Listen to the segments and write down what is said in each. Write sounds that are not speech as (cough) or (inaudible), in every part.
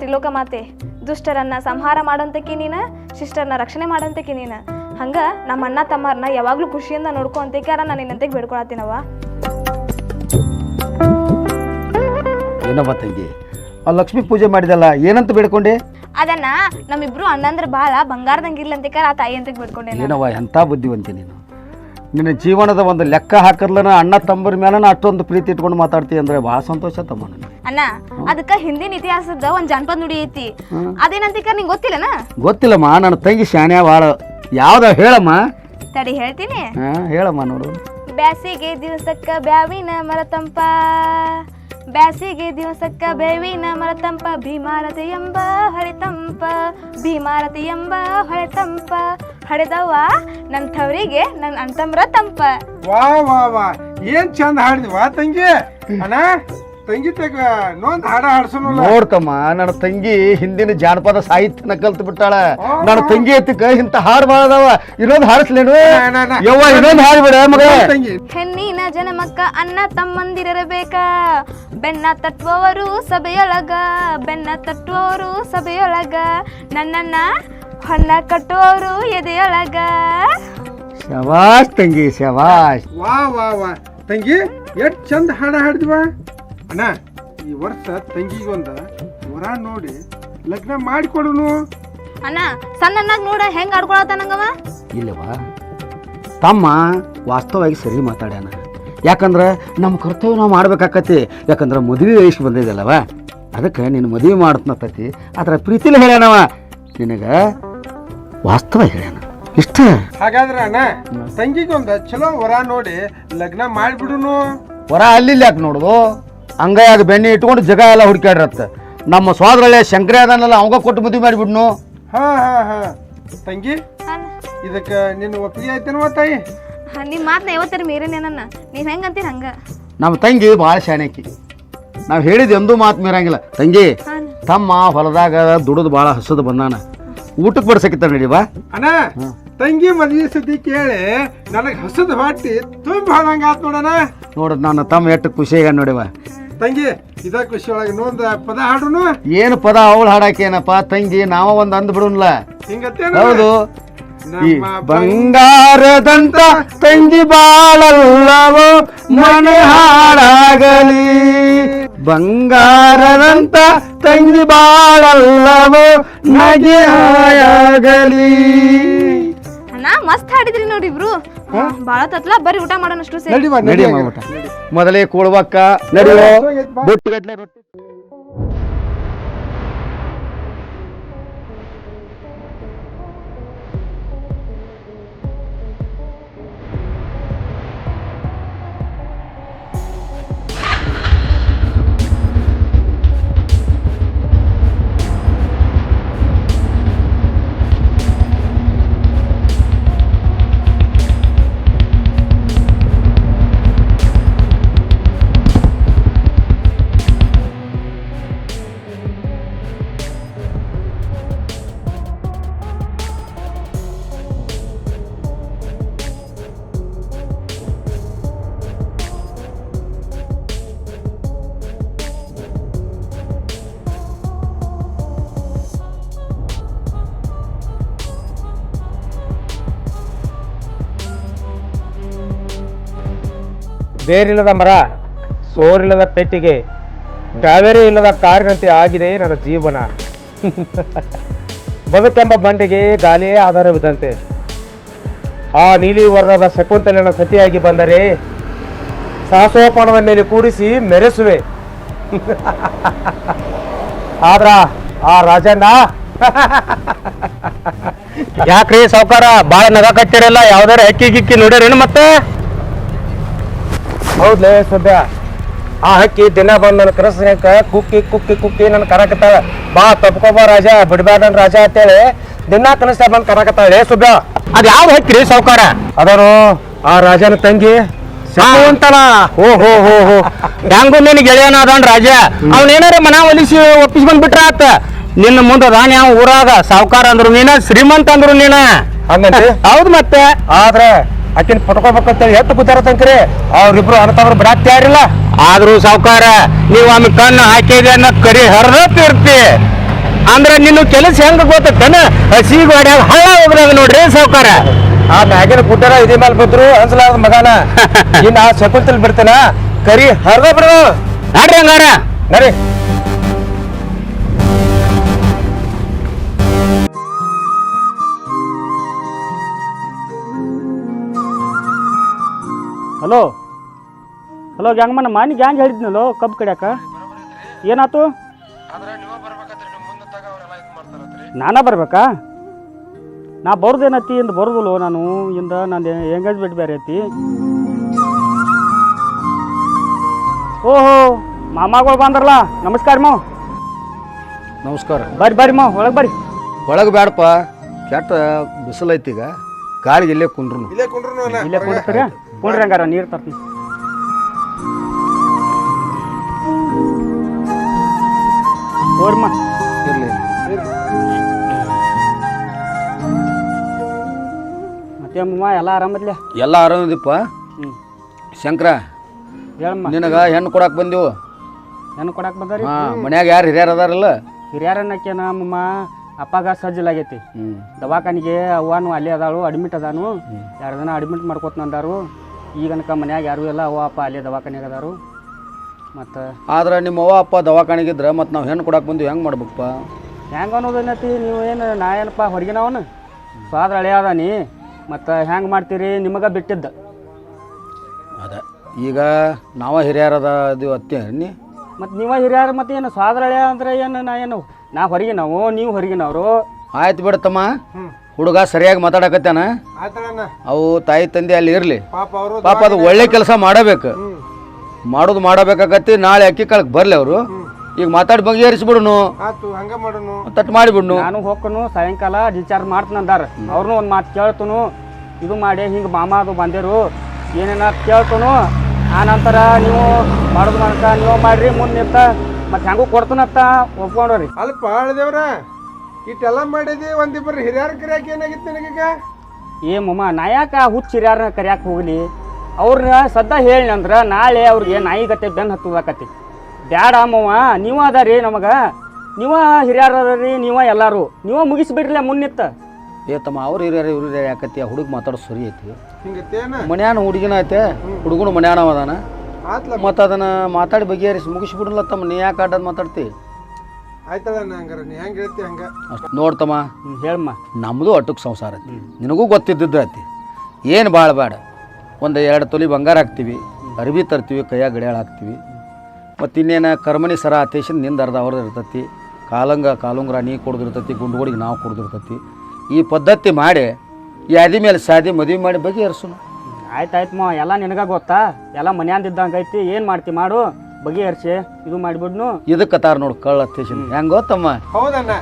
ತ್ರಿಲೋಕ ಮಾತೆ ದುಷ್ಟರನ್ನ ಸಂಹಾರ ಮಾಡಂತಕಿ ನೀನ ಶಿಷ್ಟರನ್ನ ರಕ್ಷಣೆ ಮಾಡಂತಕಿ ನೀನ. ಹಂಗ ನಮ್ಮ ಅಣ್ಣ ತಮ್ಮರನ್ನ ಯಾವಾಗ್ಲೂ ಖುಷಿಯಿಂದ ನೋಡ್ಕೊ ಅಂತಕ್ಯಾರ ನಾನು ನಿನ್ನಂತೆ ಬೇಡ್ಕೊಳತ್ತೀನವ ಏನವ್ವ ತಂಗಿ? ಆ ಲಕ್ಷ್ಮಿ ಪೂಜೆ ಮಾಡಿದಲ್ಲ ಏನಂತ ಬೇಡ್ಕೊಂಡೆ? ಅದನ್ನ ನಮ್ಮಿಬ್ರು ಅಣ್ಣಂದ್ರ ಬಾಳ ಬಂಗಾರದಂಗಿರ್ಲಿ ಅಂತಕ್ಯಾರ ಆ ತಾಯಿ ಅಂತ ಬೇಡ್ಕೊಂಡೆ. ಏನವ್ವ ಎಂಥ ಬುದ್ಧಿವಂತಿ ನೀನು? ನಿನ್ನ ಜೀವನದ ಒಂದು ಲೆಕ್ಕ ಹಾಕರ್ಲನ ಅಣ್ಣ ತಮ್ಮರ ಮೇಲೆ ಅಷ್ಟೊಂದು ಪ್ರೀತಿ ಇಟ್ಕೊಂಡು ಮಾತಾಡ್ತೀವಿ ಅಂದ್ರೆ ಭಾಳ ಸಂತೋಷ ತಮ್ಮ ನನಗೆ. ಅಣ್ಣ ಅದಕ್ಕ ಹಿಂದಿನ ಇತಿಹಾಸದ ಒಂದ್ ಜನಪದ ನುಡಿ ಐತಿ. ಅದೇನಂತಿಕ ನಿಂಗೆ ಗೊತ್ತಿಲ್ಲನ? ಗೊತ್ತಿಲ್ಲಮ್ಮ ನನ್ನ ತಂಗಿ ಶಾನ್ಯ ಭಾಳ. ಯಾವ್ದ ಹೇಳಮ್ಮ? ತಡಿ ಹೇಳ್ತೀನಿ. ಹಾಂ ಹೇಳಮ್ಮ ನೋಡು. ಬ್ಯಾಸಿಗೆ ದಿವಸಕ್ಕ ಬ್ಯಾವಿನ ಮರತಂಪ. ಬ್ಯಾಸಿಗೆ ದಿವಸಕ್ಕ ಬೇವಿನ ಮರತಂಪ, ಭೀಮಾರತಿ ಎಂಬ ಹಳೆತಂಪ ಭೀಮಾರತಿ ಎಂಬ ಹಳೆತಂಪ ಹಡೆದವ್ವ ನನ್ನ ತವರಿಗೆ ನನ್ನ ಅಂತಮ್ರ ತಂಪ. ವಾ ವಾ ವಾ. ಏನ್ ಚಂದ ಹಾಡಿದ್ವಾ ತಂಗಿ? ಅಣ್ಣ? ತಂಗಿ ತಗ ನೊಂದ್ ಹಾಡ ಹಾಡ್ಸೋನಲ್ಲ. ನೋಡ್ತಮ್ಮ ನನ್ನ ತಂಗಿ ಹಿಂದಿನ ಜಾನಪದ ಸಾಹಿತ್ಯನ ಕಲ್ತು ಬಿಟ್ಟಾಳ. ನನ್ನ ತಂಗಿ ಎತ್ತಕ್ಕ ಇಂತ ಹಾಡು ಬಾಳದವ ಇರೋದ್ ಹಾಡಿಸ್ಲೇನು? ನಾ. ಯವ್ವ ಇನ್ನೊಂದು ಹಾಡ್ಬಿಡ ಮಗ. ತಂಗಿ. ಹೆಣ್ಣಿನ ಜನಮಕ್ಕ ಅನ್ನ ತಮ್ಮಂದಿರಬೇಕ ಬೆನ್ನ ತಟ್ಟುವವರು ಸಭೆಯೊಳಗ ಬೆನ್ನ ತಟ್ಟುವವರು ಸಭೆಯೊಳಗ. ನನ್ನನ್ನ ಹೊನ್ನ ಕಟ್ಟುವವರು ಎದೆಯೊಳಗ. ಶವಾಶ್ ತಂಗಿ ಶವಾಶ್ ವಾ ವಾ ವಾ. ತಂಗಿ ಎಷ್ಟ್ ಚಂದ ಹಾಡ ಹಾಡಿದ್ವಾ? ಅಣ್ಣ ಈ ವರ್ಷ ತಂಗಿಗೊಂದ ವರ ನೋಡಿ ಲಗ್ನ ಮಾಡಿಕೊಡುನು. ಅಣ್ಣ ಸಣ್ಣನ್ನಾಗ ನೋಡ ಹೆಂಗ್ ಆಡ್ಕೊಳತಾನಂಗವ ಇಲ್ಲವಾ ತಮ್ಮ ವಾಸ್ತವವಾಗಿ ಸರಿ ಮಾತಾಡ್ಯಾನ ಯಾಕಂದ್ರೆ ನಮ್ಮ ಕರ್ತವ್ಯ ನಾವು ಮಾಡ್ಬೇಕಾಕತಿ. ಯಾಕಂದ್ರೆ ಮದುವೆ ವಯಸ್ಸು ಬಂದಿದ್ದಲ್ಲವ ಅದಕ್ಕೆ ನಿನ್ನ ಮದುವೆ ಮಾಡತ್ನತತಿ ಅದರ ಪ್ರೀತಿಲಿ ಹೇಳ್ಯಾನವ. ನಿನಗೆ ವಾಸ್ತವ ಹೇಳ್ಯಾನ. ಇಷ್ಟ? ಹಾಗಾದ್ರೆ ಅಣ್ಣ ತಂಗಿಗೊಂದ ಚಲೋ ವರ ನೋಡಿ ಲಗ್ನ ಮಾಡಿಬಿಡುನು. ವರ ಅಲ್ಲಿ ಯಾಕೆ ನೋಡುದು? ಹಂಗಾಗ ಬೆಣ್ಣೆ ಇಟ್ಕೊಂಡು ಜಗ ಎಲ್ಲ ಹುಡುಕ್ಯಾಡ್ರತ್ತ. ನಮ್ಮ ಸೋದರಳೆ ಶಂಕರ ಅದನ್ನೆಲ್ಲ ಅವಂಗ ಕೊಟ್ಟು ಮದುವೆ ಮಾಡಿಬಿಡ್ನು. ಹಾ ಹಾ ಹಾ. ತಂಗಿ ಇದಕ್ಕ ನಿನ್ನ ಒಪ್ಪಿಗೆ ಐತೇನವ ತಾಯಿ? ನಿಮ್ಮ ಮಾತನ್ನ ಯಾವತ್ತರ ಮೀರೇನೇನನ್ನ ನೀವ್ ಹೆಂಗಂತೀರ ಹಂಗ? ನಮ್ಮ ತಂಗಿ ಭಾಳ ಶಾಣಕಿ. ನಾವು ಹೇಳಿದ ಎಂದೂ ಮಾತು ಮೀರಂಗಿಲ್ಲ. ತಂಗಿ ತಮ್ಮ ಹೊಲದಾಗ ದುಡಿದು ಭಾಳ ಹಸದು ಬಂದಾನ. ಊಟಕ್ಕೆ ಬಡ್ಸಕಿತ್ತ ನಡಿವಾ ಅಣ್ಣ ತಂಗಿ ಮದುವೆ ಸುದ್ದಿ ಕೇಳಿ ನನಗೆ ಹಸದ ಹೊಟ್ಟಿ ತುಂಬ ಹಾಳಂಗ ಆತ್ ನೋಡಣ ನೋಡು ನನ್ನ ತಮ್ಮ ಎಷ್ಟು ಖುಷಿಯಾಗ ನೋಡಿವ. ತಂಗಿ ಇದ ಖುಷಿ ಒಳಗೆ ಇನ್ನೊಂದ್ ಪದ ಹಾಡುನು ಏನು ಪದ ಅವಳು ಹಾಡಾಕೇನಪ್ಪ ತಂಗಿ? ನಾವ ಒಂದ್ ಅಂದ್ ಬಿಡುನ್ಲ. ಹಿಂಗತ್ತೇನ? ಹೌದು. ಈ ಬಂಗಾರದಂತ ತಂಗಿ ಬಾಳಲ್ಲವೋ ಮನೆ ಹಾಡಾಗಲಿ ಬಂಗಾರದಂತ ತಂಗಿ ಬಾಳಲ್ಲವೋ ನಗೆ ಹಾಳಾಗಲಿ. ಅಣ್ಣ ಮಸ್ತ್ ಹಾಡಿದ್ರಿ ನೋಡಿ ಇಬ್ರು ಬಾಳ ತತ್ಲ ಬರೀ ಊಟ ಮಾಡೋಣಷ್ಟು ಸೇರಿ. ನಡಿ ಊಟ. ಮೊದಲೇ ಕೂಡ್ಬಕ್ಕ ನಡೆಯುವ ಬುಟ್ಟುಗಟ್ಲೆ ರೊಟ್ಟಿ. ಬೇರಿಲ್ಲದ ಮರ, ಸೋರಿಲ್ಲದ ಪೆಟ್ಟಿಗೆ, ಕಾವೇರಿ ಇಲ್ಲದ ಕಾರಿನಂತೆ ಆಗಿದೆ ನನ್ನ ಜೀವನ. (laughs) ಬದುಕೆಂಬ ಬಂಡೆಗೆ ಗಾಲಿಯೇ ಆಧಾರವಿದ್ದಂತೆ. ಆ ನೀಲಿ ವರ್ಣದ ಶಕುಂತಲೆನ ಸತಿಯಾಗಿ ಬಂದರೆ ಸಾಸೋಪಾನದ ಮೇಲೆ ಕೂಡಿಸಿ ಮೆರೆಸುವೆ. (laughs) ಆದ್ರ ಆ ರಾಜಣ್ಣ, (laughs) ಯಾಕ್ರಿ ಸಾವುಕಾರ? ಬಾಳ ನಗ ಕಟ್ಟಿರಲ್ಲ, ಯಾವ್ದಾರ ಹಕ್ಕಿ ಗಿಕ್ಕಿ ನೋಡ್ಯಾರೇನು ಮತ್ತೆ? ಹೌದ್ಲೇ ಸದ್ಯ? ಆ ಹಕ್ಕಿ ದಿನ ಬಂದ್ ನನ್ನ ಕರಸ್ನ್ಯಾಕ ಕುಕ್ಕಿ ಕುಕ್ಕಿ ಕುಕ್ಕಿ ನನ್ನ ಕರಾಕತ್ತಾಳ. ಬಾ ತಪ್ಕೋಬಾ ರಾಜ ಬಿಡ್ಬ್ಯಾಡನ್ ರಾಜ ಅಂತೇಳಿ ದಿನ ಕನಸ್ತಾ ಬಂದ್ ಕರಾಕತ್ತಾಳೆ. ಸುಬ್ಯ ಅದ್ ಯಾವ್ದು ಹಕ್ಕಿರಿ ಸಾವ್ಕಾರ? ಅದನು ಆ ರಾಜನ ತಂಗಿ ಅಂತಲ್ಲ ಓ ಹೋ ಹೋ ಹೋ ಹೆಂಗು ನಿನ್ ಗೆಳೆಯನ ಅದನ್ ರಾಜ ಅವನೇನಾರ ಮನ ಒಲಿಸಿ ಒಪ್ಪಿಸಿ ಬಂದ್ಬಿಟ್ರ ಆತ. ನಿನ್ನ ಮುಂದ ಅದಾನ ಯಾವ ಊರಾಗ ಸಾವುಕಾರ ಅಂದ್ರು ನೀನ ಶ್ರೀಮಂತ ಅಂದ್ರು ನೀನ. ಹಂಗಂತಿ? ಹೌದು ಮತ್ತೆ. ಆದ್ರೆ ಆಕಿನ ಪಟ್ಕೋಬೇಕಂತೇಳಿ ಎತ್ತು ಕೂತಾರ ತಂಕ್ರಿ? ಅವ್ರಿಬ್ರು ಅನತವ್ರು ಬಿಡಾಕ್ ತಯಾರಿಲ್ಲ. ಆದ್ರೂ ಸಾವ್ಕಾರ ನೀವು ಆಮೇಲೆ ಕಣ್ಣು ಹಾಕಿದೆ ಅನ್ನೋ ಕರಿ ಹರಿದ ತೀರ್ತಿ. ಅಂದ್ರೆ ನಿನ್ನ ಕೆಲಸ ಹೆಂಗ ಗೊತ್ತೇನ ಹಸಿ ಗೋಡ್ಯಾಗ ಹಳ್ಳ ಹೋಗ್ರದ ನೋಡ್ರಿ ಸಾವ್ಕಾರ. ಆ ಮ್ಯಾಗಿನ ಗುಡ್ಡರ ಇದೇ ಮೇಲೆ ಬಿದ್ರು ಅನ್ಸಲ ಮಗನ. (laughs) ಇನ್ನ ಆ ಶಕುಂತಲ್ ಬಿಡ್ತೇನ? ಕರಿ ಹರಿದ ಬಿಡು. ನಡ್ರಿ ಹಂಗಾರ. ನರಿ ಹಲೋ? ಹಲೋ ಗ್ಯಾಂಗ್ಮನ್ ಮಾನಿ ಗ್ಯಾಂಗ್ ಹೇಳಿದ್ನಲ್ಲೋ ಕಬ್ಬು ಕಡಿಯಾಕ? ಏನಾತು? ನಾನಾ ಬರ್ಬೇಕಾ? ನಾ ಬರೋದೇನತಿ ಇಂದ ಬರೋದಿಲ್ಲೋ ನಾನು ಇಂದ ನಾನು ಎಂಗೇಜ್ಮೆಂಟ್ ಬೇರೆ ಐತಿ. ಓಹೋ ಮಾಮಾಗಳು ಬಂದ್ರಲ್ಲ ನಮಸ್ಕಾರ ಮಾವ್. ನಮಸ್ಕಾರ. ಬರ್ರಿ ಬರ್ರಿ ಮಾವ್ ಒಳಗೆ ಬರ್ರಿ. ಒಳಗೆ ಬೇಡಪ್ಪ ಕೆಟ್ಟ ಬಿಸಿಲೈತಿ ಈಗ ಗಾಳಿಗೆ ಇಲ್ಲೇ ಕುಂಡ್ರು ಇಲ್ಲೇ ಕುಂಡ್ರು ಇಲ್ಲೇ ಕುಂಡ್ರಿ ಕುಂಡ್ರಿ ಹಂಗಾರ ನೀರು ತರ್ತೀನಿ. ಹೋರ್ಮ ಇರಲಿ. ಮತ್ತೆ ಅಮ್ಮ ಎಲ್ಲ ಆರಾಮದ್ಲೆ ಎಲ್ಲ ಆರಾಮದಿಪ್ಪ ಹ್ಞೂ ಶಂಕರ ಹೇಳಮ್ಮ. ನಿನಗ ಹೆಣ್ಣು ಕೊಡಕ್ಕೆ ಬಂದೆವು? ಹೆಣ್ಣು ಕೊಡಕ್ಕೆ ಬಂದಾರಿ ಹಾ ಮನ್ಯಾಗ ಯಾರು ಹಿರಿಯರ್ ಅದಾರಲ್ಲ? ಹಿರಿಯರನ್ನಕ್ಕೆ ನಮ್ಮಮ್ಮ ಅಪ್ಪಾಗ ಸಜ್ಜಲಾಗೈತಿ ಹ್ಞೂ ದವಾಖಾನಿಗೆ ಅವ್ವನು ಅಲ್ಲಿ ಅದಾಳು ಅಡ್ಮಿಟ್ ಅದಾನು. ಎರಡು ದಿನ ಅಡ್ಮಿಟ್ ಮಾಡ್ಕೊತ ಅಂದಾರು. ಈಗನಕ ಮನ್ಯಾಗ ಯಾರು ಇಲ್ಲ ಅವ ಅಪ್ಪ ಅಲ್ಲೇ ದವಾಖಾನೆಗೆ ಅದಾರು. ಮತ್ತು ಆದ್ರೆ ನಿಮ್ಮ ಅವ್ವ ಅಪ್ಪ ದವಾಖಾನಿಗಿದ್ರೆ ಮತ್ತು ನಾವು ಹೆಣ್ಣು ಕೊಡಕ್ಕೆ ಬಂದು ಹೆಂಗೆ ಮಾಡ್ಬೇಕಪ್ಪ? ಹೆಂಗೆ ಅನ್ನೋದೇನತಿ ನೀವು ಏನು ನಾ ಏನಪ್ಪ ಹೊರಗಿನವನು ಸ್ವಾದ ಹಳೆ ನೀ ಮತ್ತು ಹೆಂಗೆ ಮಾಡ್ತೀರಿ ನಿಮಗೆ ಬಿಟ್ಟಿದ್ದ. ಅದ ಈಗ ನಾವ ಹಿರಿಯರದ ಅದು ಅತ್ತೆ ನೀ ಮತ್ತು ನೀವ ಹಿರಿಯರು ಮತ್ತೆ ಏನು ಸ್ವಾದ ಹಳೆ ಅಂದ್ರೆ ಏನು ನಾ ಏನು ನಾ ಹೊರಗಿನವು ನೀವು ಹೊರಗಿನವರು ಆಯ್ತು ಬಿಡತ್ತಮ್ಮ. ಹುಡುಗ ಸರಿಯಾಗಿ ಮಾತಾಡಕತ್ತಾನ? ಆಯ್ತಣ್ಣ. ಅವು ತಾಯಿ ತಂದೆ ಅಲ್ಲಿ ಇರಲಿ. ಪಾಪ ಅವರು ಪಾಪ ಅದು ಒಳ್ಳೆ ಕೆಲಸ ಮಾಡಬೇಕು. ಮಾಡೋದು ಮಾಡಬೇಕಾಗತ್ತಿ ನಾಳೆ ಅಕ್ಕಿ ಕಾಳಕ್ಕೆ ಬರಲಿ ಅವರು. ಈಗ ಮಾತಾಡಿ ಬಗೆಹರಿಸ್ಬಿಡುನು ಆತು ಹಂಗ ಮಾಡೋನು. ತಟ್ಟು ಮಾಡಿಬಿಡ್ನು. ನಾನು ಹೋಗ್ಕನು ಸಾಯಂಕಾಲ ಡಿಸ್ಚಾರ್ಜ್ ಮಾಡ್ತೀನಿ ಅಂದಾರ. ಅವ್ರನ್ನೂ ಒಂದು ಮಾತು ಕೇಳ್ತನು. ಇದು ಮಾಡಿ ಹಿಂಗೆ ಮಾಮ ಅದು ಬಂದಿರು. ಏನೇನ ಕೇಳ್ತನು. ಆ ನಂತರ ನೀವು ಮಾಡೋದು ಮಾಡ್ತಾ ನೀವು ಮಾಡ್ರಿ ಮುಂದೆ ನಿಂತ. ಮತ್ತೆ ಹೆಂಗೂ ಕೊಡ್ತನತ್ತ ಒಪ್ಕೊಂಡ್ರಿ ಅಲ್ಪ ಹಳದೇವ್ರ ಇಟ್ಟೆಲ್ಲ ಮಾಡಿದಿ ಒಂದಿಬ್ಬರು ಹಿರಿಯರ ಕರಿಯಾಕ ಏನಾಗಿತ್ತು ನಿನಗೀಗ? ಏ ಮಮ್ಮ ನಾ ಯಾಕೆ ಹುಚ್ಚ ಹಿರಿಯರನ್ನ ಕರಿಯಕ್ಕೆ ಹೋಗ್ಲಿ? ಅವ್ರನ್ನ ಸದ್ದ ಹೇಳಿ ಅಂದ್ರೆ ನಾಳೆ ಅವ್ರಿಗೆ ನಾಯಿ ಗತೆ ಬೆನ್ನು ಹತ್ತದಾಕತಿ. ಬ್ಯಾಡ ಅಮ್ಮವ್ವ ನೀವ ಅದಾರಿ ನಮಗೆ. ನೀವ ಹಿರಿಯರೀ ನೀವ ಎಲ್ಲಾರು. ನೀವ ಮುಗಿಸ್ಬಿಡ್ರಲ್ಲ ಮುನ್ನಿತ್ತ. ಏ ತಮ್ಮ ಅವ್ರ ಹಿರಿಯರು ಇವ್ರ ಹಿರಿಯರು ಯಾಕತ್ತಿ? ಆ ಹುಡುಗ ಮಾತಾಡೋ ಸರಿ ಐತಿ. ಹಿಂಗತ್ತೇನ? ಮನ್ಯಾನ ಹುಡುಗಿನ ಐತೆ ಹುಡುಗನು ಮನ್ಯಾನ ಅದಾನ. ಆತ್ಲ ಮತ್ತು ಅದನ್ನ ಮಾತಾಡಿ ಬಗೆಹರಿಸಿ ಮುಗಿಸ್ಬಿಡಲ್ಲ ತಮ್ಮ ನೀ ಯಾಕೆ ಆಡೋದು ಮಾತಾಡ್ತಿ? ಆಯ್ತಳಣ್ಣ ಹಂಗಾರ ನೀ ಹೆಂಗ್ ಹೇಳ್ತಿ ಹಂಗ? ಅಷ್ಟು. ನೋಡ್ತಮ್ಮ ಹೇಳಮ್ಮ ನಮ್ಮದು ಅಟುಕ್ ಸಂಸಾರ ಐತಿ. ನಿನಗೂ ಗೊತ್ತಿದ್ದದ್ದು ಐತಿ. ಏನು ಭಾಳ ಬೇಡ. ಒಂದು ಎರಡು ತೊಲಿ ಬಂಗಾರ ಹಾಕ್ತೀವಿ ಅರ್ಬಿ ತರ್ತೀವಿ ಕೈಯಾಗ ಗಡಿಯಾಳ ಹಾಕ್ತೀವಿ. ಮತ್ತು ಇನ್ನೇನು ಕರ್ಮಣಿ ಸರ ಆತೇಶನ್ನಿಂದ ಅರ್ಧ ಅವ್ರದ್ದು ಇರ್ತೈತಿ. ಕಾಲಂಗ ಕಾಲುಂಗ್ರ ನೀ ಕೊಡ್ದಿರ್ತೈತಿ ಗುಂಡುಗೋಡಿಗೆ ನಾವು ಕೊಡ್ದಿರ್ತೈತಿ. ಈ ಪದ್ಧತಿ ಮಾಡಿ ಯಾದಿ ಮೇಲೆ ಸಾದಿ ಮದುವೆ ಮಾಡಿ ಬಗೆಹರಿಸೋಣ ಆಯ್ತು ಆಯ್ತು ಮಾ ಎಲ್ಲ ನಿನಗ ಗೊತ್ತಾ? ಎಲ್ಲ ಮನ್ಯಾಂದಿದ್ದಂಗೆ ಐತಿ ಏನು ಮಾಡ್ತಿ ಮಾಡು? ಬಗೆಹರಿಸಿ ಇದು ಮಾಡಿಬಿಡ್ನು. ಇದಕ್ಕೆ ಕತಾರ ನೋಡು ಕಳ್ಳ ತೇಶನ್ ಹೆಂಗೆ ಗೊತ್ತಮ್ಮ? ಹೌದಣ್ಣ.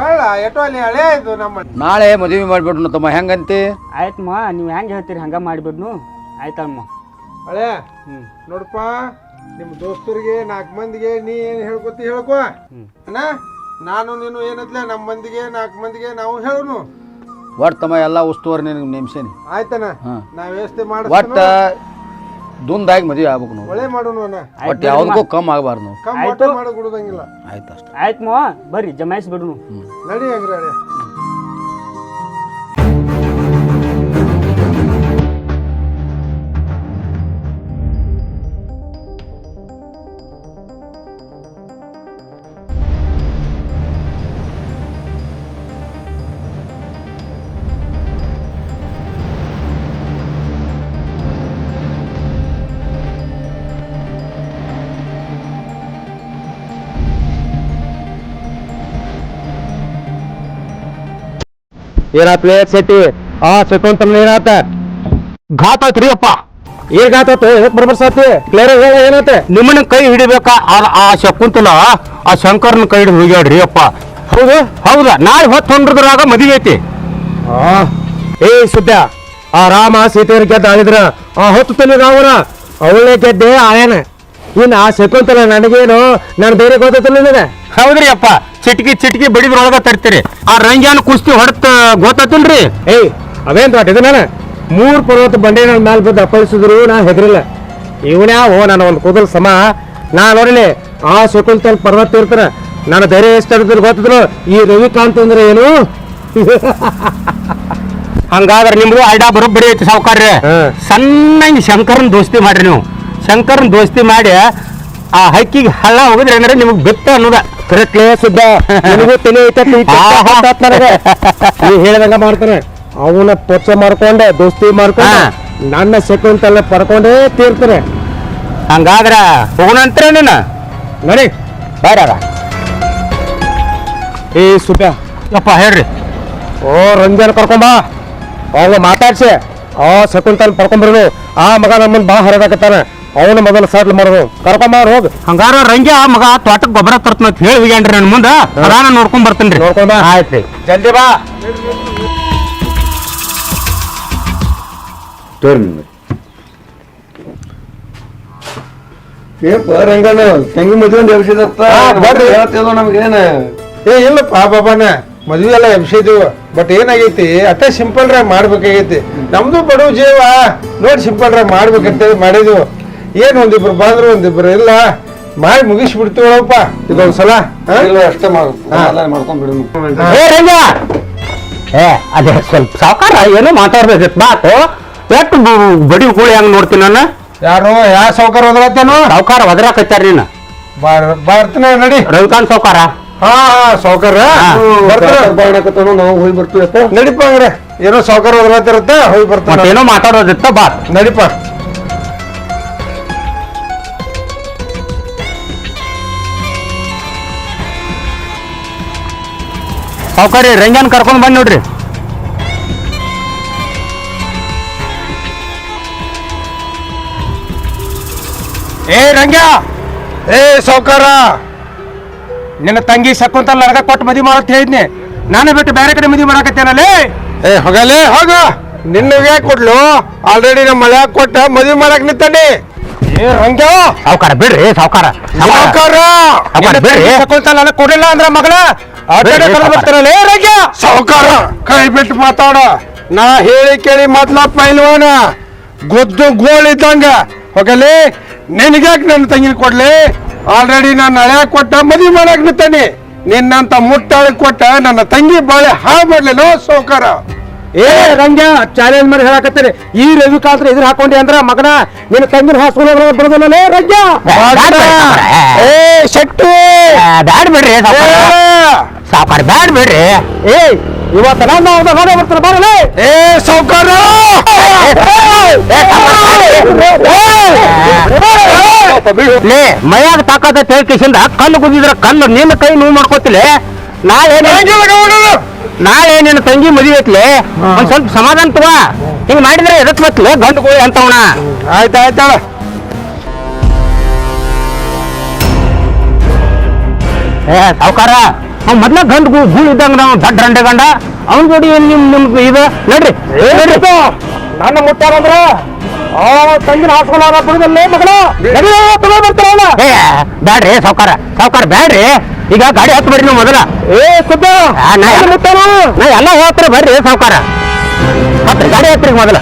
ಕಳ್ಳ ಎಟೋ ಅಲ್ಲಿ ಹಳೆ ಇದು ನಮ್ಮ ನಾಳೆ ಮದುವೆ ಮಾಡಿಬಿಡ್ನು ತಮ್ಮ ಹೆಂಗಂತಿ? ಆಯ್ತಮ್ಮ ನೀವು ಹೆಂಗೆ ಹೇಳ್ತೀರಿ ಹಂಗೆ ಮಾಡಿಬಿಡ್ನು. ಆಯ್ತಮ್ಮ. ಹಳೆ ಹ್ಞೂ ನೋಡಪ್ಪ ನಿಮ್ಮ ದೋಸ್ತರಿಗೆ ನಾಲ್ಕು ಮಂದಿಗೆ ನೀ ಏನು ಹೇಳ್ಕೊತಿ ಹೇಳ್ಕೊ. ಅಣ್ಣ ನಾನು ನೀನು ಏನತ್ಲೆ ನಮ್ಮ ಮಂದಿಗೆ ನಾಲ್ಕು ಮಂದಿಗೆ ನಾವು ಹೇಳೋನು. ಒಟ್ಟು ತಮ್ಮ ಎಲ್ಲ ಉಸ್ತುವಾರಿ ನಿನಗೆ ನೇಮ್ಸೇನಿ. ಆಯ್ತಣ್ಣ. ನಾವು ವ್ಯವಸ್ಥೆ ಮಾಡಿ ಒಟ್ಟು ದುಂದಾಗಿ ಮದುವೆ ಆಗ್ಬೇಕು ನಾವು. ಒಳ್ಳೆ ಮಾಡೋಣ ಅಣ್ಣ. ಒಟ್ಟು ಯಾವುದಕ್ಕೂ ಕಮ್ಮಿ ಆಗಬಾರ್ದು ನಾವು. ಕಮ್ ಆಯ್ತು. ಅಷ್ಟೇ ಆಯ್ತು ಮಾ ಬರ್ರಿ ಜಮಾಯಿಸ್ಬಿಡು ನಡಿ ಹಂಗ್ರೆ ಏನಾತ್ಲೆ ಶೆಟ್ಟಿ? ಆ ಶಕುಂತಲ ಏನಾತ? ಘಾತ ಐತ್ರಿ ಅಪ್ಪ. ಏನ್ ಆತು ಎದಕ್ ಬರ್ಬರ್ ಸಾತಿ? ಕ್ಲಿಯರ್ ಹೇಳ ಏನಾತ? ನಿಮ್ಮನ್ನ ಕೈ ಹಿಡಿಬೇಕಾ? ಆ- ಶಕುಂತಲ ಆ ಶಂಕರ್ನ ಕೈ ಹಿಡಿದು ಹೋಗ್ಯಾಡ್ರಿ ಅಪ್ಪ. ಹೌದು? ಹೌದಾ? ನಾಳೆ ಹೊತ್ತು ಹೊಂದ್ರದ್ರಾಗ ಮದುವೆ ಐತಿ. ಆ, ಏ ಸುದ್ದ ಆ ರಾಮ ಸೀತೆಯರ್ ಗೆದ್ದ ಆಳಿದ್ರ ಆ ಹೊತ್ತು ತಲೆ ರಾವಣ ಅವಳೇ ಗೆದ್ದೆ ಆಯನ ಇನ್ನು ಆ ಶಕುಂತಲ ನನಗೇನು ನಾನು ಬೇರೆ ಗೊತ್ತಿಲ್ಲ ಹೌದ್ರಿ ಅಪ್ಪ. ಚಿಟ್ಕಿ ಚಿಟಕಿ ಬಡಿದ್ರೊಳಗ ತರ್ತೀರಿ. ಆ ರಂಜಾನ್ ಕುಸ್ತಿ ಹೊಡೆತ ಗೊತ್ತಾತಿಲ್ರಿ ಏಯ್ ಅವೇನ್ ದೊಡ್ಡ ಇದನ್ನ ನಾನು? ಮೂರ್ ಪರ್ವತ ಬಂಡೆ ಮೇಲೆ ಬಿದ್ದು ಅಪ್ಪಳಿಸಿದ್ರು ನಾ ಹೆದರಿಲ್ಲ. ಓ ನಾನು ಒಂದು ಕೂದಲು ಸಮ? ನಾ ನೋಡಲಿ ಆ ಶಕುಂತಲ್ ಪರ್ವತ ಇರ್ತಾರ ನಾನು ಧೈರ್ಯ ಎಷ್ಟು ಗೊತ್ತಿದ್ರು ಈ ರವಿಕಾಂತ್ ಅಂದ್ರೆ ಏನು? (laughs) ಹಂಗಾದ್ರೆ ನಿಮ್ದು ಐಡಾ ಬರೋಬ್ಬರಿ ಐತಿ ಸಾವುಕಾರ್ರೆ. ಸಣ್ಣ ಶಂಕರನ್ ದೋಸ್ತಿ ಮಾಡ್ರಿ ನೀವು. ಶಂಕರನ್ ದೋಸ್ತಿ ಮಾಡಿ ಆ ಹಕ್ಕಿಗೆ ಹಳ್ಳ ಹೋಗಿದ್ರೆ ಏನಾರ ನಿಮಗೆ ಗೊತ್ತ ಅನ್ನೋದ. ಕರೆಕ್ಟ್ಲೇ ಸುದ್ದ ನಿನಗೂ ತಲೆ ನೀ ಹೇಳ್ದಂಗ ಮಾಡ್ತಾನೆ. ಅವನ ಪರಿಚಯ ಮಾಡ್ಕೊಂಡೆ ದೋಸ್ತಿ ಮಾಡ್ಕೊಂಡೆ ನನ್ನ ನನ್ನ ತಲೆ ಪಡ್ಕೊಂಡೇ ತೀರ್ತಾನೆ. ಹಂಗಾದ್ರ ಹೋಗೋಣಂತ್ರ ನೀನು ನಡಿ. ಬೇಡ ಏ ಸುಬ್ಬ ಯಪ್ಪ ಹೇಳ್ರಿ. ಓ ರಂಜನ್ ಕರ್ಕೊಂಬ ಅವಾಗ ಮಾತಾಡ್ಸಿ. ಆ ಶಕುಂತಲ್ ಪಡ್ಕೊಂಬರೋದು ಆ ಮಗ ನಮ್ಮನ್ ಬಾ ಹರಿದಾಕತ್ತಾನ. ಅವನ ಮೊದಲು ಸೆಟ್ಲ್ ಮಾಡೋದು. ಕರ್ಕೊಂಬಾರ ಹೋಗ್. ಹಂಗಾರ ರಂಗ್ಯ ಮಗ ತೋಟಕ್ಕೆ ಗೊಬ್ಬರ ತರ್ತನಂತ ಹೇಳಿ ಹೋಗ್ಯಾನ್ರಿ ನನ್ನ ಮುಂದೆ. ಅದಾನ ನೋಡ್ಕೊಂಡ್ ಬರ್ತೀನಿ ನೋಡ್ಕೊಂಡ್ ಬಾ. ಆಯ್ತು ಜಲ್ದಿ ಬಾ. ತೋರಿ ನಿಮ್ಗೆ. ಏಪ್ಪ ರಂಗಣ್ಣ ತಂಗಿ ಮದುವೆ ಒಂದು ಎಬ್ಸಿದತ್ತ ಬರ್ರಿ. ಹೇಳ್ತಿದ್ವು ನಮ್ಗೇನು? ಏ ಇಲ್ಲಪ್ಪ ಬಾಬಾನ ಮದ್ವೆ ಎಲ್ಲ ಎಬ್ಸಿದ್ವು. ಬಟ್ ಏನಾಗೈತಿ ಅಷ್ಟೇ ಸಿಂಪಲ್ ಮಾಡ್ಬೇಕಾಗೈತಿ. ನಮ್ದು ಬಡವ ಜೀವ. ನೋಡಿ ಸಿಂಪಲ್ ರಾಗಿ ಮಾಡ್ಬೇಕಂತೇಳಿ ಮಾಡಿದ್ವು. ಏನ್ ಒಂದಿಬ್ರು ಬಂದ್ರು ಒಂದಿಬ್ರು ಇಲ್ಲ. ಮಾಡಿ ಮುಗಿಸ್ಬಿಡ್ತೀವಪ್ಪ ಇದೊಂದ್ಸಲ ಸಲ ಇಲ್ಲ ಅಷ್ಟೇ ಏ ರಂಗ ಏ ಅದೇ ಸ್ವಲ್ಪ ಸಾವುಕಾರ ಏನೋ ಮಾತಾಡ್ಬೇಕಿತ್ತು ಮಾತು. ಎಷ್ಟು ಬಡಿ ಕೂಳಿ ಹಂಗ್ ನೋಡ್ತೀನಿ ನಾನು ಯಾರು ಯಾವ ಸಾವುಕಾರ ಹೋದ್ರತ್ತೇನು ಸಾವುಕಾರ ಒದರಾಕತ್ತಾರ ನೀನು? ಬಾರ್ ಬರ್ತೀನಿ ನಡಿ. ರವಿಕಾಂತ್ ಸಾವುಕಾರ? ಹಾ ಹಾ ನಾವು ಹೋಗಿ ಬರ್ತೀವಿ ನಡಿಪ ಹಂಗ್ರೆ. ಏನೋ ಸೌಕರ್ ಹೋದ್ರತ್ತಿರತ್ತ ಹೋಗಿ ಬರ್ತಾನ. ಏನೋ ಮಾತಾಡೋದಿತ್ತ ಬಾ. ನಡಿಪ ಸಾವುಕಾರಿ ರಂಜನ್ ಕರ್ಕೊಂಡು ಬನ್ನಿ ನೋಡ್ರಿ. ಏ ರಂಗ್ಯ! ಏ ಸೌಕಾರ ನಿನ್ನ ತಂಗಿ ಸಕ್ಕಂತ ನನಗ ಕೊಟ್ಟು ಮದುವೆ ಮಾಡತ್ ಹೇಳಿದ್ನಿ. ನಾನು ಬಿಟ್ಟು ಬೇರೆ ಕಡೆ ಮದುವೆ ಮಾಡಕತ್ತೇನಲ್ಲಿ ಏ ಹೋಗಲೇ ಹೋಗ. ನಿನ್ನಗೆ ಕೊಡ್ಲು ಆಲ್ರೆಡಿ ನಮ್ಮ ಮಳೆ ಕೊಟ್ಟ ಮದುವೆ ಮಾಡಕ್ ನಿಂತಾನೆ ರಂಗ್ಯ ಸಾವುಕಾರ ಬಿಡ್ರಿ ಸಾವುಕಾರ. ಸಾವುಕಾರ. ಬಿಡ್ರಿ. ಶಕುಂತಲ್ ನನಗೆ ಕೊಡಲಿಲ್ಲ ಅಂದ್ರ ಮಗಳ? ಆ ಕಡೆ ಬಿಡ್ರಿ, ಬರ್ತಾರಲ್ಲ ಏ ರಂಗ್ಯ! ಸಾವುಕಾರ ಕೈ ಬಿಟ್ಟು ಮಾತಾಡ. ನಾ ಹೇಳಿ ಕೇಳಿ ಮೊದ್ಲ ಪೈಲ್ವಾನ. ಗೊದ್ದು ಗೋಳಿದ್ದಂಗ ಹೋಗಲಿ ನಿನಗ್ಯಾಕೆ ನನ್ನ ತಂಗಿನ ಕೊಡ್ಲಿ? ಆಲ್ರೆಡಿ ನಾನು ಹಳೆ ಕೊಟ್ಟ ಮದುವೆ ಮಾಡಕ್ ನಿಂತಾನೆ ನಿನ್ನಂತ ಮುಟ್ಟಾಳಿ ಕೊಟ್ಟ ನನ್ನ ತಂಗಿ ಬಾಳೆ ಹಾಳು ಮಾಡ್ಲಿಲ್ಲ ಸಾವುಕಾರ. ಏ ರಂಗ್ಯ ಚಾಲೆಂಜ್ ಮಾಡಿ ಹೇಳಕತ್ತೀರಿ ಈ ರವಿಕಾಂತ್ ಎದುರು ಹಾಕೊಂಡಿ ಅಂದ್ರ ಮಗನ ನಿನ್ನ ತಂಗಿನ ಹಾಸ್ಕೊಂಡು ಬರೋದಲ್ಲ ರಂಗ್ಯ ಏ ಶೆಟ್ಟು ಬ್ಯಾಡ್ ಬಿಡ್ರಿ ಸಾಪಾಡ್ ಬ್ಯಾಡ್ ಬಿಡ್ರಿ ಏ ಇವತ್ತ ನಾನು ಅವ್ನ ಹೊರ ಬರ್ತಾನೆ ಬರಲೇ ಏ ಸೌಕರ್ಯ ಮೈಯಾಗ ತಾಕತ್ತ ತೇಳ್ಕಿಸಿಂದ ಕಲ್ಲು ಗುದ್ದಿದ್ರ ಕಲ್ಲು ನಿನ್ನ ಕೈ ನೋವು ಮಾಡ್ಕೋತಿಲ್ಲ ನಾಳೆ ನಾಳೆ ನಿನ್ನ ತಂಗಿ ಮದುವೆ ಐತ್ಲೆ? ಒಂದ್ ಸ್ವಲ್ಪ ಸಮಾಧಾನ ತಗೋ. ಹಿಂಗ್ ಮಾಡಿದ್ರೆ ಎದಕ್ ಮತ್ಲೆ ಗಂಡು ಕೋಳಿ ಅಂತವಣ ಆಯ್ತು ಆಯ್ತಾಳ ಏ ಸಾವುಕಾರ ಅವ್ ಮೊದ್ಲ ಗಂಡು ಗೂಳು ಇದ್ದಂಗ ನಾವು ದಡ್ಡ ರಂಡೆ ಗಂಡ. ಅವನ್ ಜೋಡಿ ಏನ್ ನಿಮ್ ನಿಮ್ ಇದು? ನಡ್ರಿ. ನನ್ನ ಮುಟ್ಟಾರಂದ್ರ ಆ ತಂಗಿನ ಬಿಡುದಲ್ಲೇ ಮಗನ ಬರ್ತಾರಲ್ಲ ಏ ಬ್ಯಾಡ್ರಿ ಸಾವುಕಾರ ಸಾವುಕಾರ ಬ್ಯಾಡ್ರಿ. ಈಗ ಗಾಡಿ ಹತ್ತು ಬರ್ರಿ ನೀವು ಮೊದಲ. ಏ ಸುದ್ದ. ನಾ ಎಲ್ಲ ಮುಟ್ಟಾನು. ನಾ ಎಲ್ಲ ಹೋಗ್ತಾರೆ ಬರ್ರಿ ಸಾವುಕಾರ. ಹತ್ರಿ ಗಾಡಿ ಹತ್ರಿ ಮೊದಲ.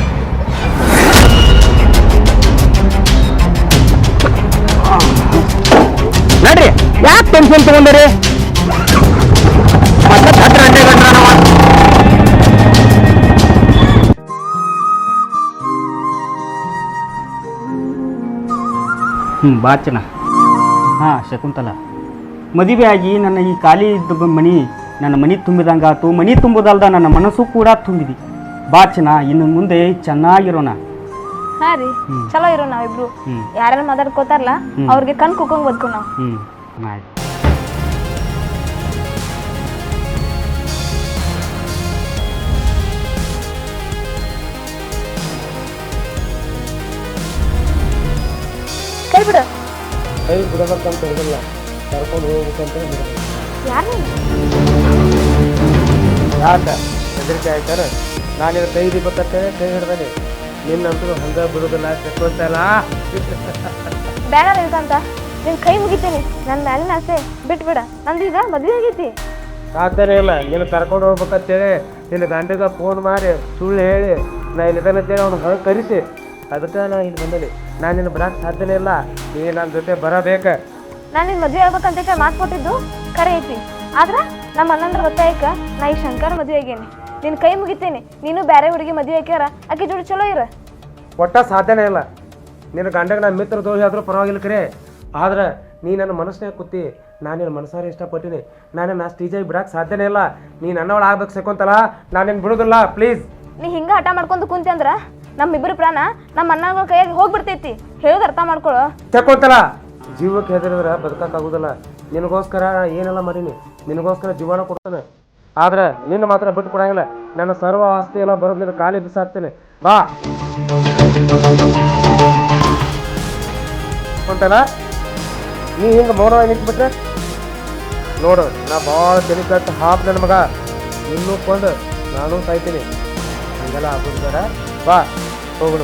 ನಡ್ರಿ. ಯಾಕೆ ಟೆನ್ಷನ್ ತಗೊಂಡ್ರಿ? ಮತ್ತೆ ಹತ್ರ ಗಂಟೆ ನಾವು. ಹ್ಞೂ ಬಾಚನ ಹಾಂ ಶಕುಂತಲ. ಮದುವೆ ಆಗಿ ನನ್ನ ಈ ಖಾಲಿ ಇದ್ದ ಮನಿ ನನ್ನ ಮನಿ ತುಂಬಿದಂಗೆ ಆಯ್ತು ಮನಿ ತುಂಬೋದಲ್ದ ನನ್ನ ಮನಸ್ಸು ಕೂಡ ತುಂಬಿದಿ. ಬಾಚನ ಇನ್ನು ಮುಂದೆ ಚೆನ್ನಾಗಿರೋಣ. ಹಾ ರೀ ಚಲೋ ಇರೋ ನಾವಿಬ್ರು. ಹ್ಮ್. ಯಾರು ಮಾತಾಡ್ಕೋತಾರಲ್ಲ ಅವ್ರಿಗೆ ಕಣ್ ಕುಕ್ಕೊಂಗ್ ಬದ್ಕು ನಾವು. ಹ್ಞೂ ಆಯ್ತು. ಕೈ ಬಿಡು. ಕೈ ಬಿಡಬೇಕಂತ ಹೇಳಿಲ್ಲ ಕರ್ಕೊಂಡು ಹೋಗ್ಬೇಕಂತ ಯಾರು? ಯಾಕೆ? ಹೆದರಿಕೆ ಆಯ್ತಾರೆ ನಾನು ಕೈ ಹಿಡಿಬೇಕಂತ ಕೈ ಹಿಡ್ದಲ್ಲಿ ನಿನ್ನಂತೂ ಹಂಗ ಬಿಡುದಿಲ್ಲ ಕೆಟ್ಟಲ್ಲ ಬೇಡ ನಿಲ್ಕಂತ ನಿನ್ ಕೈ ಮುಗಿತೀನಿ. ನನ್ನ ಮ್ಯಾಲಿನ ಆಸೆ ಬಿಟ್ಬಿಡ. ನಂದು ಈಗ ಮದ್ವೆ ಆಗೈತಿ. ಸಾಧ್ಯನೇ ಇಲ್ಲ. ನಿನ್ನ ಕರ್ಕೊಂಡು ಹೋಗ್ಬೇಕಂತೇಳಿ ನಿನ್ನ ಗಂಡಗ ಫೋನ್ ಮಾಡಿ ಸುಳ್ಳು ಹೇಳಿ ನಾ ಇಲ್ಲಿ ಅಂತೇಳಿ ಅವ್ನು ಹೊರಗೆ ಕರೆಸಿ ಅದಕ್ಕೆ ನಾ ಇಲ್ಲಿ ಬಂದಲ್ಲಿ ನಾನು ನಿನ್ನ ಬರಕ್ಕೆ ಸಾಧ್ಯನೇ ಇಲ್ಲ. ನೀ ನನ್ನ ಜೊತೆ ಬರಬೇಕು. ನಾನು ನಿನ್ನ ಮದುವೆ ಆಗ್ಬೇಕಂತ ಮಾತು ಕೊಟ್ಟಿದ್ದು ಕರೆ ಐತಿ. ಆದ್ರೆ ನಮ್ಮ ಅಣ್ಣಂದ್ರ ಒತ್ತಾಯಕ್ಕ ನಾ ಈ ಶಂಕರ ಮದುವೆ ಆಗೇನಿ. ನಿನ್ನ ಕೈ ಮುಗಿತೀನಿ. ನೀನು ಬೇರೆ ಹುಡುಗಿ ಮದುವೆ ಹಾಕ್ಯಾರ ಆಕೆ ಜೋಡಿ ಚಲೋ ಇರ. ಒಟ್ಟ ಸಾಧ್ಯನೇ ಇಲ್ಲ. ನಿನ್ನ ಗಂಡಗ ನನ್ನ ಮಿತ್ರ ದೋಷ ಆದರೂ ಪರವಾಗಿಲ್ಲ ಕರೆ. ಆದ್ರೆ ನೀ ನನ್ನ ಮನಸ್ಸಿನಾಗ ಕೂತಿ ನಾನು ನಿನ್ನ ಮನಸ್ಸಾರ ಇಷ್ಟಪಟ್ಟಿನಿ. ನಾನು ನಾ ಸ್ಟೇಜಾಗಿ ಬಿಡಕ್ಕೆ ಸಾಧ್ಯನೇ ಇಲ್ಲ. ನೀ ನನ್ನವಳು ಆಗ್ಬೇಕು ಸೇಕೊಂತಲ್ಲ ನಾನು ನಿನ್ನ ಬಿಡೋದಿಲ್ಲ. ಪ್ಲೀಸ್ ನೀ ಹಿಂಗೆ ಹಠ ಮಾಡ್ಕೊಂಡು ಕುಂತಿ ಅಂದ್ರ ನಮ್ಮಿಬ್ಬರು ಪ್ರಾಣ ನಮ್ಮ ಅಣ್ಣಗಳ ಕೈಯಾಗಿ ಹೋಗ್ಬಿಡ್ತೈತಿ. ಹೇಳೋದು ಅರ್ಥ ಮಾಡ್ಕೊಳ್ಳೋ ತಕೊಂತಲ್ಲ ಜೀವಕ್ಕೆ ಹೆದರಿದ್ರೆ ಬದುಕೋಕ್ಕಾಗೋದಿಲ್ಲ. ನಿನಗೋಸ್ಕರ ಏನೆಲ್ಲ ಮರೀನಿ ನಿನಗೋಸ್ಕರ ಜೀವನ ಕೊಡ್ತಾನೆ. ಆದ್ರೆ ನಿನ್ನ ಮಾತ್ರ ಬಿಟ್ಟು ಕೊಡಂಗಿಲ್ಲ. ನನ್ನ ಸರ್ವ ಆಸ್ತಿ ಎಲ್ಲ ಬರೋದು ನಿನ್ನ ಕಾಲಿ ಬಿಸಾಕ್ತೇನೆ. ಬಾ. ಅಂತಲ್ಲ ನೀ ಹಿಂಗೆ ಮೌನವಾಗಿ ನಿಂತ್ಬಿಟ್ರೆ? ನೋಡು, ನಾ ಭಾಳ ತಲೆ ಕಟ್ಟು ಹಾಪ್ ನನ್ನ ಮಗ. ಇನ್ನೂ ಕೊಂಡು ನಾನು ಸಾಯ್ತೀನಿ. ಹಂಗೆಲ್ಲ ಆಗೋದು ಬೇಡ. ಬಾ ಹೋಗೋಣ